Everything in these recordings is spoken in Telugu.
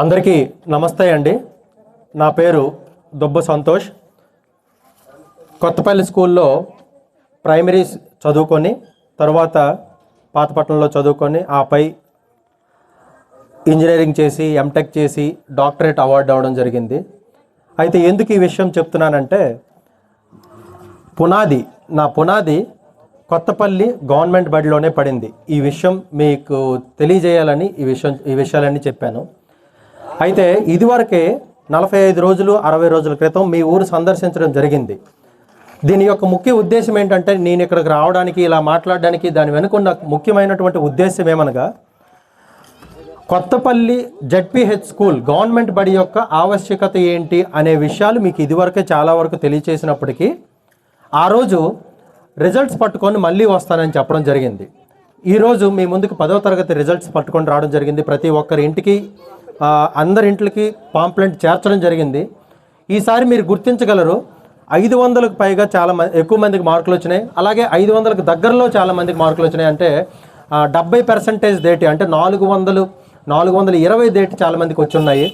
అందరికీ నమస్తే అండి. నా పేరు దుబ్బ సంతోష్. కొత్తపల్లి స్కూల్లో ప్రైమరీ చదువుకొని తర్వాత పాతపట్నంలో చదువుకొని ఆపై ఇంజనీరింగ్ చేసి ఎంటెక్ చేసి డాక్టరేట్ అవార్డు అవ్వడం జరిగింది. అయితే ఎందుకు ఈ విషయం చెప్తున్నానంటే పునాది నా పునాది కొత్తపల్లి గవర్నమెంట్ బడిలోనే పడింది. ఈ విషయం మీకు తెలియజేయాలని ఈ విషయం ఈ విషయాలన్నీ చెప్పాను. అయితే ఇదివరకే నలభై ఐదు రోజులు అరవై రోజుల క్రితం మీ ఊరు సందర్శించడం జరిగింది. దీని యొక్క ముఖ్య ఉద్దేశం ఏంటంటే నేను ఇక్కడికి రావడానికి ఇలా మాట్లాడడానికి దాని వెనుకున్న ముఖ్యమైనటువంటి ఉద్దేశం ఏమనగా కొత్తపల్లి జడ్పిహెచ్ స్కూల్ గవర్నమెంట్ బడి యొక్క ఆవశ్యకత ఏంటి అనే విషయాలు మీకు ఇదివరకే చాలా వరకు తెలియచేసినప్పటికీ ఆ రోజు రిజల్ట్స్ పట్టుకొని మళ్ళీ వస్తానని చెప్పడం జరిగింది. ఈరోజు మీ ముందుకు పదవ తరగతి రిజల్ట్స్ పట్టుకొని రావడం జరిగింది. ప్రతి ఒక్కరి ఇంటికి అందరి ఇంట్లకి పాంప్లెంట్ చేర్చడం జరిగింది. ఈసారి మీరు గుర్తించగలరు ఐదు వందలకు పైగా చాలా మంది ఎక్కువ మందికి మార్కులు వచ్చినాయి. అలాగే ఐదు వందలకు దగ్గరలో చాలా మందికి మార్కులు వచ్చినాయి. అంటే డెబ్బై పర్సెంటేజ్ దేటి అంటే నాలుగు వందలు నాలుగు వందల ఇరవై దేటి చాలా మందికి వచ్చి ఉన్నాయి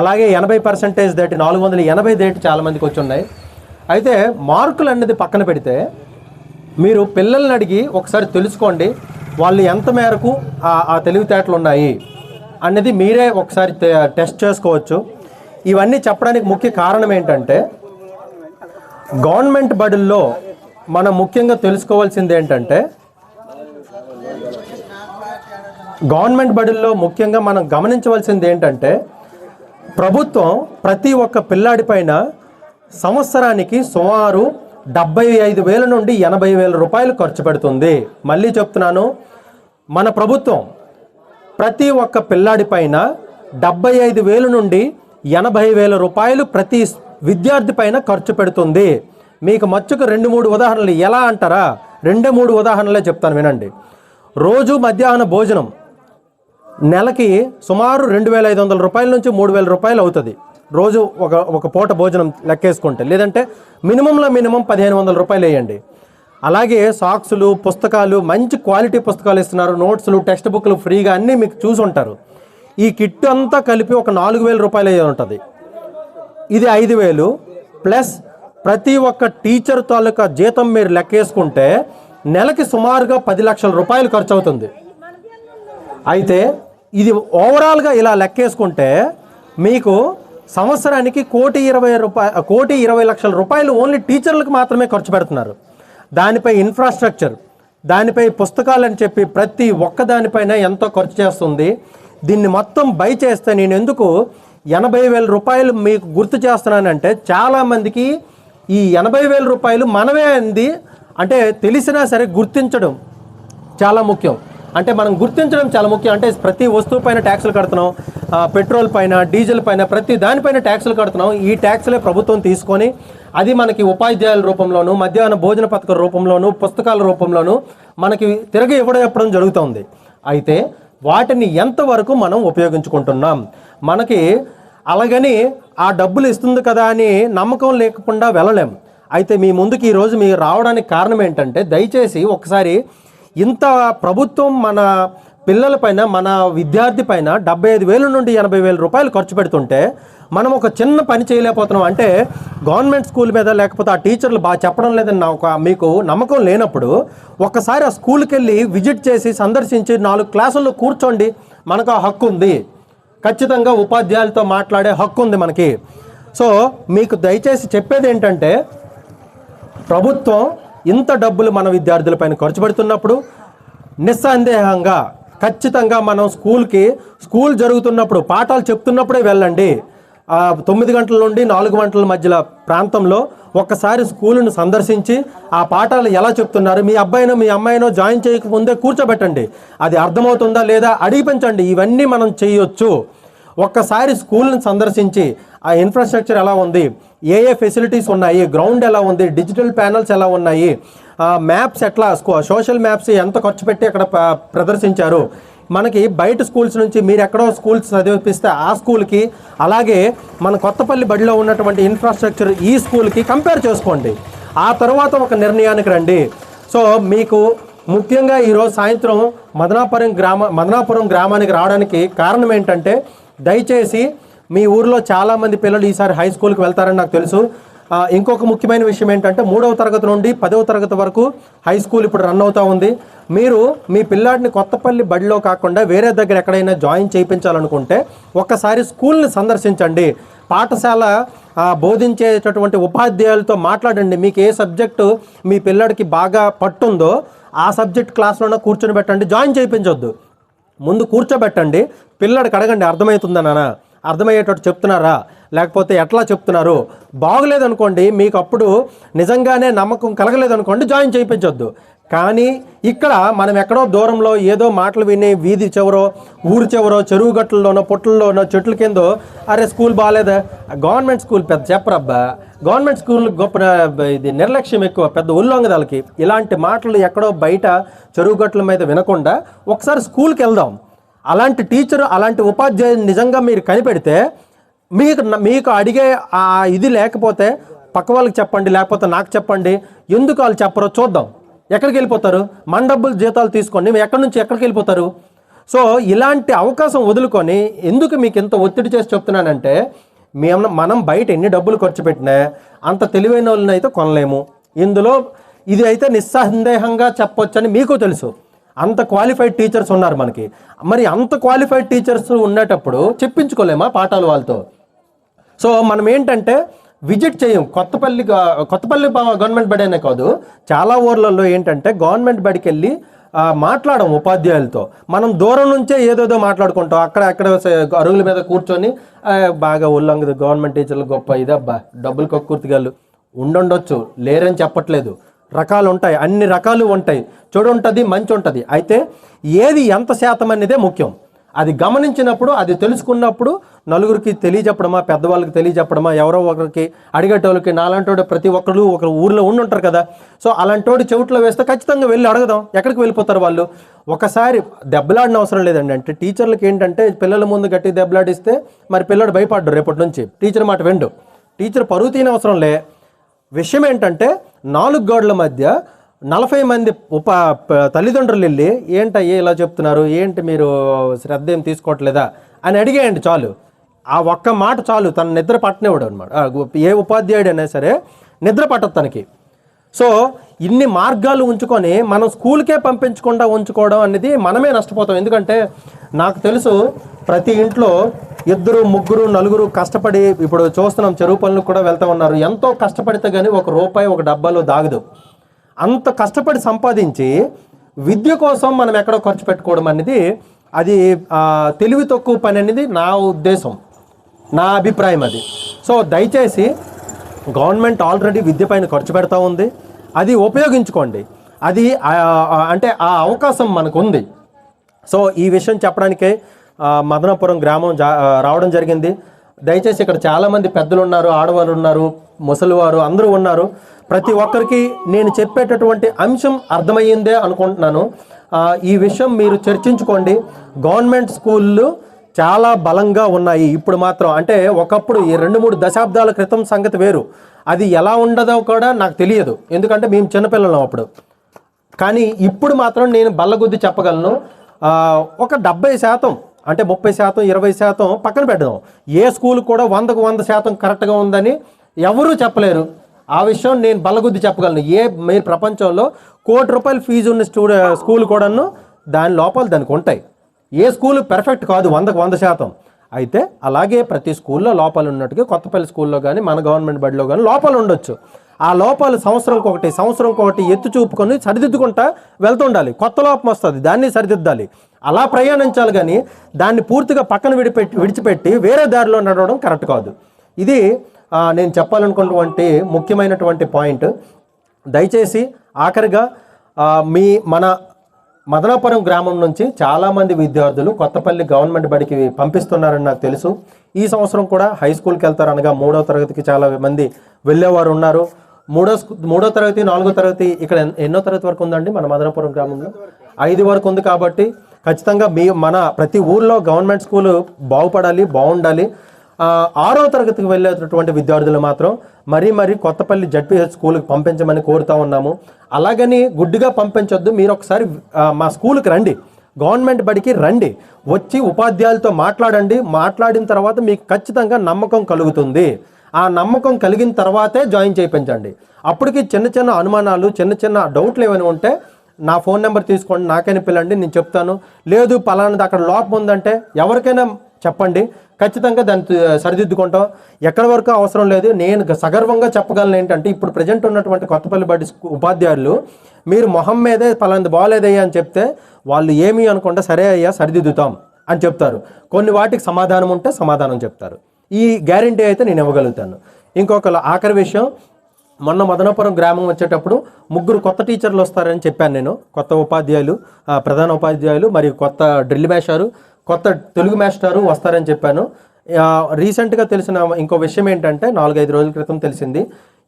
అలాగే ఎనభై పర్సెంటేజ్ దేటి నాలుగు వందల ఎనభై దేటి చాలా మందికి వచ్చి ఉన్నాయి అయితే మార్కులు అనేది పక్కన పెడితే మీరు పిల్లల్ని అడిగి ఒకసారి తెలుసుకోండి వాళ్ళు ఎంత మేరకు ఆ తెలివితేటలు ఉన్నాయి. అనేది మీరే ఒకసారి టెస్ట్ చేసుకోవచ్చు. ఇవన్నీ చెప్పడానికి ముఖ్య కారణం ఏంటంటే గవర్నమెంట్ బడుల్లో మనం ముఖ్యంగా తెలుసుకోవాల్సింది ఏంటంటే గవర్నమెంట్ బడుల్లో ముఖ్యంగా మనం గమనించవలసింది ఏంటంటే ప్రభుత్వం ప్రతి ఒక్క పిల్లాడి పైన సంవత్సరానికి సుమారు డెబ్బై ఐదు వేల నుండి ఎనభై వేల రూపాయలు ఖర్చు పెడుతుంది. మళ్ళీ చెప్తున్నాను మన ప్రభుత్వం ప్రతి ఒక్క పిల్లాడి పైన డెబ్బై ఐదు వేలు నుండి ఎనభై వేల రూపాయలు ప్రతి విద్యార్థి పైన ఖర్చు పెడుతుంది. మీకు మచ్చుకు రెండు మూడు ఉదాహరణలు ఎలా అంటారా? రెండే మూడు ఉదాహరణలే చెప్తాను వినండి. రోజు మధ్యాహ్న భోజనం నెలకి సుమారు రెండు వేల ఐదు వందల రూపాయల నుంచి మూడు వేల రూపాయలు అవుతుంది. రోజు ఒక ఒక పూట భోజనం లెక్కేసుకుంటే లేదంటే మినిమంలో మినిమం పదిహేను వందల రూపాయలు వేయండి. అలాగే సాక్సులు పుస్తకాలు మంచి క్వాలిటీ పుస్తకాలు ఇస్తున్నారు. నోట్స్లు టెక్స్ట్ బుక్లు ఫ్రీగా అన్నీ మీకు చూసి ఉంటారు. ఈ కిట్ అంతా కలిపి ఒక నాలుగు వేల రూపాయలు అయ్యి ఉంటుంది. ఇది ఐదు వేలు. ప్లస్ ప్రతి ఒక్క టీచర్ తాలూకా జీతం మీరు లెక్కేసుకుంటే నెలకి సుమారుగా పది లక్షల రూపాయలు ఖర్చు అవుతుంది అయితే ఇది ఓవరాల్గా ఇలా లెక్కేసుకుంటే మీకు సంవత్సరానికి కోటి ఇరవై రూపాయ కోటి ఇరవై లక్షల రూపాయలు ఓన్లీ టీచర్లకు మాత్రమే ఖర్చు పెడుతున్నారు. దానిపై ఇన్ఫ్రాస్ట్రక్చర్ దానిపై పుస్తకాలని చెప్పి ప్రతి ఒక్క దానిపైన ఎంతో ఖర్చు చేస్తుంది. దీన్ని మొత్తం బై చేస్తే నేను ఎందుకు ఎనభై వేల రూపాయలు మీకు గుర్తు చేస్తున్నానంటే చాలామందికి ఈ ఎనభై వేల రూపాయలు మనమే అంది అంటే తెలిసినా సరే గుర్తించడం చాలా ముఖ్యం. అంటే మనం గుర్తించడం చాలా ముఖ్యం. అంటే ప్రతి వస్తువు పైన ట్యాక్సులు కడుతున్నాం పెట్రోల్ పైన డీజిల్ పైన ప్రతి దానిపైన ట్యాక్సులు కడుతున్నాం. ఈ ట్యాక్సులే ప్రభుత్వం తీసుకొని అది మనకి ఉపాధ్యాయుల రూపంలోను మధ్యాహ్న భోజన పథకం రూపంలోను పుస్తకాల రూపంలోను మనకి తిరిగి ఇవ్వడం చెప్పడం జరుగుతుంది. అయితే వాటిని ఎంతవరకు మనం ఉపయోగించుకుంటున్నాం? మనకి అలాగని ఆ డబ్బులు ఇస్తుంది కదా అని నమ్మకం లేకుండా వెళ్ళలేం. అయితే మీ ముందుకు ఈరోజు మీరు రావడానికి కారణం ఏంటంటే దయచేసి ఒకసారి ఇంత ప్రభుత్వం మన పిల్లలపైన మన విద్యార్థి పైన డెబ్బై ఐదు వేల నుండి ఎనభై వేల రూపాయలు ఖర్చు పెడుతుంటే మనం ఒక చిన్న పని చేయలేకపోతున్నాం. అంటే గవర్నమెంట్ స్కూల్ మీద లేకపోతే ఆ టీచర్లు బాగా చెప్పడం లేదని నా ఒక మీకు నమ్మకం లేనప్పుడు ఒక్కసారి ఆ స్కూల్కి వెళ్ళి విజిట్ చేసి సందర్శించి నాలుగు క్లాసుల్లో కూర్చోండి. మనకు ఆ హక్కు ఉంది. ఖచ్చితంగా ఉపాధ్యాయులతో మాట్లాడే హక్కు ఉంది మనకి. సో మీకు దయచేసి చెప్పేది ఏంటంటే ప్రభుత్వం ఇంత డబ్బులు మన విద్యార్థులపైన ఖర్చు పెడుతున్నప్పుడు నిస్సందేహంగా ఖచ్చితంగా మనం స్కూల్కి స్కూల్ జరుగుతున్నప్పుడు పాఠాలు చెప్తున్నప్పుడే వెళ్ళండి. తొమ్మిది గంటల నుండి నాలుగు గంటల మధ్యలో ప్రాంతంలో ఒక్కసారి స్కూలును సందర్శించి ఆ పాఠాలు ఎలా చెప్తున్నారు మీ అబ్బాయినో మీ అమ్మాయినో జాయిన్ చేయక ముందే కూర్చోబెట్టండి. అది అర్థమవుతుందా లేదా అడిగి పెంచండి. ఇవన్నీ మనం చేయొచ్చు. ఒక్కసారి స్కూల్ని సందర్శించి ఆ ఇన్ఫ్రాస్ట్రక్చర్ ఎలా ఉంది? ఏ ఏ ఫెసిలిటీస్ ఉన్నాయి? గ్రౌండ్ ఎలా ఉంది? డిజిటల్ ప్యానల్స్ ఎలా ఉన్నాయి? మ్యాప్స్ ఎట్లా? సోషల్ మ్యాప్స్ ఎంత ఖర్చు పెట్టి అక్కడ ప్రదర్శించారు? మనకి బయట స్కూల్స్ నుంచి మీరు ఎక్కడో స్కూల్స్ చదివిపిస్తే ఆ స్కూల్కి అలాగే మన కొత్తపల్లి బడిలో ఉన్నటువంటి ఇన్ఫ్రాస్ట్రక్చర్ ఈ స్కూల్కి కంపేర్ చేసుకోండి. ఆ తర్వాత ఒక నిర్ణయానికి రండి. సో మీకు ముఖ్యంగా ఈరోజు సాయంత్రం మదనాపురం గ్రామ మదనాపురం గ్రామానికి రావడానికి కారణం ఏంటంటే దయచేసి మీ ఊర్లో చాలామంది పిల్లలు ఈసారి హై స్కూల్కి వెళ్తారని నాకు తెలుసు. ఇంకొక ముఖ్యమైన విషయం ఏంటంటే మూడవ తరగతి నుండి పదవ తరగతి వరకు హై స్కూల్ ఇప్పుడు రన్ అవుతూ ఉంది. మీరు మీ పిల్లాడిని కొత్తపల్లి బడిలో కాకుండా వేరే దగ్గర ఎక్కడైనా జాయిన్ చేయించాలనుకుంటే ఒక్కసారి స్కూల్ని సందర్శించండి. పాఠశాల బోధించేటటువంటి ఉపాధ్యాయులతో మాట్లాడండి. మీకు ఏ సబ్జెక్టు మీ పిల్లాడికి బాగా పట్టుందో ఆ సబ్జెక్ట్ క్లాస్లోనే కూర్చొని పెట్టండి. జాయిన్ చేయించొద్దు. ముందు కూర్చోబెట్టండి. పిల్లడికి అడగండి అర్థమవుతుందా నాన్న? అర్థమయ్యేటట్టు చెప్తున్నారా? లేకపోతే ఎట్లా చెప్తున్నారు? బాగలేదనుకోండి మీకు అప్పుడు నిజంగానే నమ్మకం కలగలేదనుకోండి జాయిన్ చేయించొద్దు. కానీ ఇక్కడ మనం ఎక్కడో దూరంలో ఏదో మాటలు విని వీధి చివరో ఊరు చివరో చెరువు గట్లలోనో పుట్టల్లోనో చెట్ల కిందో అరే స్కూల్ బాగాలేదా? గవర్నమెంట్ స్కూల్ పెద్ద చెప్పరబ్బా. గవర్నమెంట్ స్కూల్ గొప్ప ఇది నిర్లక్ష్యం ఎక్కువ పెద్ద ఉల్లంఘనాలకి. ఇలాంటి మాటలు ఎక్కడో బయట చెరువు గట్ల మీద వినకుండా ఒకసారి స్కూల్కి వెళ్దాం. అలాంటి టీచర్ అలాంటి ఉపాధ్యాయుని నిజంగా మీరు కనిపెడితే మీకు మీకు అడిగే ఆ ఇది లేకపోతే పక్క వాళ్ళకి చెప్పండి లేకపోతే నాకు చెప్పండి ఎందుకు వాళ్ళు చెప్పరో చూద్దాం. ఎక్కడికి వెళ్ళిపోతారు? మన డబ్బులు జీతాలు తీసుకొని ఎక్కడి నుంచి ఎక్కడికి వెళ్ళిపోతారు? సో ఇలాంటి అవకాశం వదులుకొని ఎందుకు మీకు ఇంత ఒత్తిడి చేసి చెప్తున్నానంటే మేము మనం బయట ఎన్ని డబ్బులు ఖర్చు పెట్టినా అంత తెలివైన వాళ్ళని అయితే కొనలేము. ఇందులో ఇది అయితే నిస్సందేహంగా చెప్పొచ్చని మీకు తెలుసు. అంత క్వాలిఫైడ్ టీచర్స్ ఉన్నారు మనకి. మరి అంత క్వాలిఫైడ్ టీచర్స్ ఉండేటప్పుడు చెప్పించుకోలేమా పాఠాలు వాళ్ళతో? సో మనం ఏంటంటే విజిట్ చేయం. కొత్తపల్లి కొత్తపల్లి గవర్నమెంట్ బడి అనే కాదు. చాలా ఊర్లలో ఏంటంటే గవర్నమెంట్ బడికి వెళ్ళి ఆ, ఉపాధ్యాయులతో. మనం దూరం నుంచే ఏదేదో మాట్లాడుకుంటాం. అక్కడ అక్కడ అరుగుల మీద కూర్చొని బాగా ఉల్లంగుది గవర్నమెంట్ టీచర్లు గొప్ప ఇదబ్బా డబ్బులు కక్కుర్తిగాళ్ళు. ఉండుండొచ్చు లేరని చెప్పట్లేదు. రకాలు ఉంటాయి అన్ని రకాలు ఉంటాయి. చెడు ఉంటుంది మంచి ఉంటుంది. అయితే ఏది ఎంత శాతం అనేదే ముఖ్యం. అది గమనించినప్పుడు అది తెలుసుకున్నప్పుడు నలుగురికి తెలియజెప్పడమా పెద్దవాళ్ళకి తెలియజెప్పడమా ఎవరో ఒకరికి అడిగేటోళ్ళకి నాలంటోడు ప్రతి ఒక్కరు ఒక ఊర్లో ఉండి ఉంటారు కదా. సో అలాంటోడు చెవిట్లో వేస్తే ఖచ్చితంగా వెళ్ళి అడగదాం ఎక్కడికి వెళ్ళిపోతారు వాళ్ళు. ఒకసారి దెబ్బలాడిన అవసరం లేదండి. అంటే టీచర్లకి ఏంటంటే పిల్లల ముందు గట్టి దెబ్బలాడిస్తే మరి పిల్లడు భయపడ్డు రేపటి నుంచి. టీచర్ మాట వెండు. టీచర్ పరుగు తీయని అవసరం లే. విషయం ఏంటంటే నాలుగు గోడల మధ్య నలభై మంది ఉప ప- తల్లిదండ్రులు వెళ్ళి ఏంటయ్యే ఇలా చెప్తున్నారు? ఏంటి మీరు శ్రద్ధ ఏం తీసుకోవట్లేదా? అని అడిగేయండి చాలు. ఆ ఒక్క మాట చాలు తన నిద్ర పట్టనివాడు అనమాట ఏ ఉపాధ్యాయుడు అయినా సరే నిద్ర పట్టదు తనకి. సో ఇన్ని మార్గాలు ఉంచుకొని మనం స్కూల్కే పంపించకుండా ఉంచుకోవడం అనేది మనమే నష్టపోతాం. ఎందుకంటే నాకు తెలుసు ప్రతి ఇంట్లో ఇద్దరు ముగ్గురు నలుగురు కష్టపడి ఇప్పుడు చూస్తున్నాం చెరువు పనులకు కూడా వెళ్తా ఉన్నారు. ఎంతో కష్టపడితే కానీ ఒక రూపాయి ఒక డబ్బాలో దాగదు. అంత కష్టపడి సంపాదించి విద్య కోసం మనం ఎక్కడో ఖర్చు పెట్టుకోవడం అనేది అది తెలివి తక్కువ పని అనేది నా ఉద్దేశం. నా అభిప్రాయం అది. సో దయచేసి గవర్నమెంట్ ఆల్రెడీ విద్య పైన ఖర్చు పెడతా ఉంది. అది ఉపయోగించుకోండి. అది అంటే ఆ అవకాశం మనకు ఉంది సో ఈ విషయం చెప్పడానికే మదనాపురం మదనపురం గ్రామం జా- రావడం జరిగింది. దయచేసి ఇక్కడ చాలామంది పెద్దలు ఉన్నారు ఆడవారు ఉన్నారు ముసలివారు అందరూ ఉన్నారు. ప్రతి ఒక్కరికి నేను చెప్పేటటువంటి అంశం అర్థమయ్యిందే అనుకుంటున్నాను. ఈ విషయం మీరు చర్చించుకోండి. గవర్నమెంట్ స్కూళ్ళు చాలా బలంగా ఉన్నాయి. ఇప్పుడు మాత్రం అంటే ఒకప్పుడు ఈ రెండు మూడు దశాబ్దాల క్రితం సంగతి వేరు. అది ఎలా ఉండదో కూడా నాకు తెలియదు. ఎందుకంటే మేము చిన్నపిల్లలం అప్పుడు. కానీ ఇప్పుడు మాత్రం నేను బల్లగుద్ది చెప్పగలను. ఒక డెబ్బై శాతం అంటే ముప్పై శాతం ఇరవై శాతం పక్కన పెడదాం ఏ స్కూల్ కూడా వందకు వంద శాతం కరెక్ట్గా ఉందని ఎవరూ చెప్పలేరు. ఆ విషయం నేను బలగుద్ది చెప్పగలను. ఏ మీ ప్రపంచంలో కోటి రూపాయల ఫీజు ఉన్న స్టూడ స్కూల్ కూడాను దాని లోపాలు దానికి ఉంటాయి. ఏ స్కూల్ పెర్ఫెక్ట్ కాదు వందకు వంద శాతం. అయితే అలాగే ప్రతి స్కూల్లో లోపాలు ఉన్నట్టుగా కొత్తపల్లి స్కూల్లో కానీ మన గవర్నమెంట్ బడిలో కానీ లోపాలు ఉండొచ్చు. ఆ లోపాలు సంవత్సరంకి ఒకటి సంవత్సరంకి ఒకటి ఎత్తు చూపుకొని సరిదిద్దుకుంటా వెళ్తుండాలి. కొత్త లోపం వస్తుంది దాన్ని సరిదిద్దాలి. అలా ప్రయాణించాలి కానీ దాన్ని పూర్తిగా పక్కన విడిపెట్టి విడిచిపెట్టి వేరే దారిలో నడవడం కరెక్ట్ కాదు. ఇది నేను చెప్పాలనుకున్నటువంటి ముఖ్యమైనటువంటి పాయింట్. దయచేసి ఆఖరిగా మీ మన మదనాపురం గ్రామం నుంచి చాలామంది విద్యార్థులు కొత్తపల్లి గవర్నమెంట్ బడికి పంపిస్తున్నారని నాకు తెలుసు. ఈ సంవత్సరం కూడా హై స్కూల్కి వెళ్తారు అనగా మూడో తరగతికి చాలా మంది వెళ్ళేవారు ఉన్నారు. మూడో స్కూ- మూడో తరగతి నాలుగో తరగతి ఇక్కడ ఎన్నో తరగతి వరకు ఉందండి మన మదనపురం గ్రామంలో? ఐదు వరకు ఉంది కాబట్టి ఖచ్చితంగా మీ మన ప్రతి ఊర్లో గవర్నమెంట్ స్కూల్ బాగుపడాలి బాగుండాలి. ఆరో తరగతికి వెళ్ళేటటువంటి విద్యార్థులు మాత్రం మరీ మరీ కొత్తపల్లి జడ్పీహెచ్ స్కూల్కి పంపించమని కోరుతా ఉన్నాము. అలాగని గుడ్డిగా పంపించొద్దు. మీరు ఒకసారి మా స్కూల్కి రండి. గవర్నమెంట్ బడికి రండి. వచ్చి ఉపాధ్యాయులతో మాట్లాడండి. మాట్లాడిన తర్వాత మీకు ఖచ్చితంగా నమ్మకం కలుగుతుంది. ఆ నమ్మకం కలిగిన తర్వాతే జాయిన్ చేయించండి. అప్పటికి చిన్న చిన్న అనుమానాలు చిన్న చిన్న డౌట్లు ఏమైనా ఉంటే నా ఫోన్ నెంబర్ తీసుకోండి. నాకైనా పిల్లండి నేను చెప్తాను. లేదు పలానాది అక్కడ లోపం ఉందంటే ఎవరికైనా చెప్పండి. ఖచ్చితంగా దాన్ని సరిదిద్దుకుంటాం. ఎక్కడి వరకు అవసరం లేదు. నేను గ- సగర్వంగా చెప్పగలను ఏంటంటే ఇప్పుడు ప్రజెంట్ ఉన్నటువంటి కొత్తపల్లి బడి ఉపాధ్యాయులు మీరు మొహం మీదే పలాంది బాగాలేదయ్యా అని చెప్తే వాళ్ళు ఏమీ అనుకుంటే సరే అయ్యా సరిదిద్దుతాం అని చెప్తారు. కొన్ని వాటికి సమాధానం ఉంటే సమాధానం చెప్తారు. ఈ గ్యారంటీ అయితే నేను ఇవ్వగలుగుతాను. ఇంకొక ఆఖరి విషయం మొన్న మదనపురం గ్రామం వచ్చేటప్పుడు ముగ్గురు కొత్త టీచర్లు వస్తారని చెప్పాను నేను. కొత్త ఉపాధ్యాయులు ప్రధాన ఉపాధ్యాయులు మరియు కొత్త డ్రిల్ మేషారు. కొత్త తెలుగు మాస్టారు వస్తారని చెప్పాను. రీసెంట్గా తెలిసిన ఇంకో విషయం ఏంటంటే నాలుగైదు రోజుల క్రితం తెలిసింది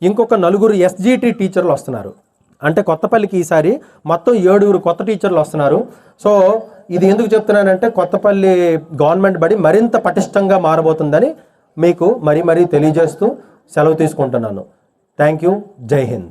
ఇంకొక నలుగురు ఎస్జిటి టీచర్లు వస్తున్నారు. అంటే కొత్తపల్లికి ఈసారి మొత్తం ఏడుగురు కొత్త టీచర్లు వస్తున్నారు. సో ఇది ఎందుకు చెప్తున్నానంటే కొత్తపల్లి గవర్నమెంట్ బడి మరింత పటిష్టంగా మారబోతుందని మీకు మరీ మరీ తెలియజేస్తూ సెలవు తీసుకుంటున్నాను. Thank you. జై హింద్.